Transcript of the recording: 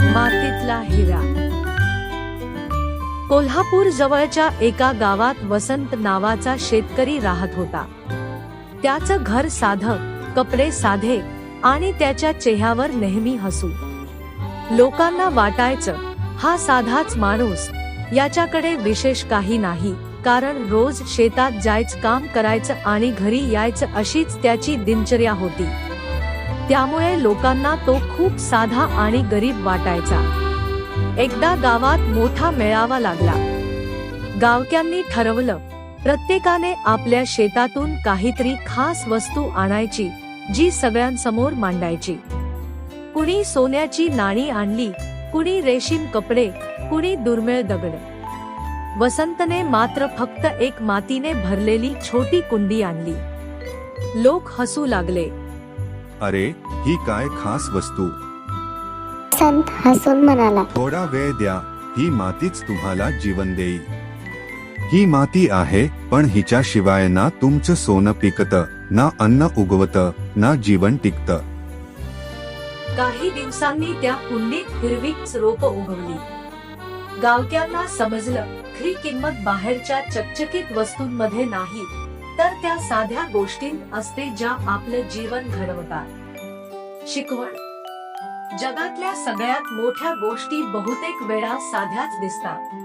मातीतला हिरा. कोल्हापूर जवळच्या एका गावात वसंत नावाचा शेतकरी राहत होता. त्याचं घर साधं कपडे साधे आणि त्याच्या चेहऱ्यावर नेहमी हसू. लोकांना वाटायचं हा साधाच माणूस याच्याकडे विशेष काही नाही कारण रोज शेतात जायचं काम करायचं आणि घरी यायचं अशीच त्याची दिनचर्या होती. त्यामुळे लोकांना तो खूप साधा आणि गरीब वाटायचा. एकदा गावात मोठा मेळावा लागला. गावक्यांनी ठरवलं प्रत्येकाने आपल्या शेतातून काहीतरी खास वस्तू आणायची जी सगळ्यांसमोर मांडायची. कुणी सोन्याची नाणी आणली कुणी रेशीम कपडे कुणी दुर्मिळ दगड. वसंतने मात्र फक्त एक मातीने भरलेली छोटी कुंडी आणली. लोक हसू लागले. अरे ही काय खास वस्तू? संत हसून म्हणाला थोडा वेळ द्या ही मातीच तुम्हाला जीवन देईल. ही माती आहे पण हिच्या शिवाय ना तुमचं सोनं पिकत ना अन्न उगवत ना जीवन टिकत. काही दिवसांनी त्या कुंडीत हिरवीच रोप उगवली. गावक्यांना समजलं खरी किंमत बाहेरच्या चकचकीत वस्तूंमध्ये नाही. तर त्या साध्या गोष्टींत असते ज्या आपलं जीवन घडवतात. शिकवण. जगातल्या सगळ्यात मोठ्या गोष्टी बहुतेक वेळा साध्याच दिसतात.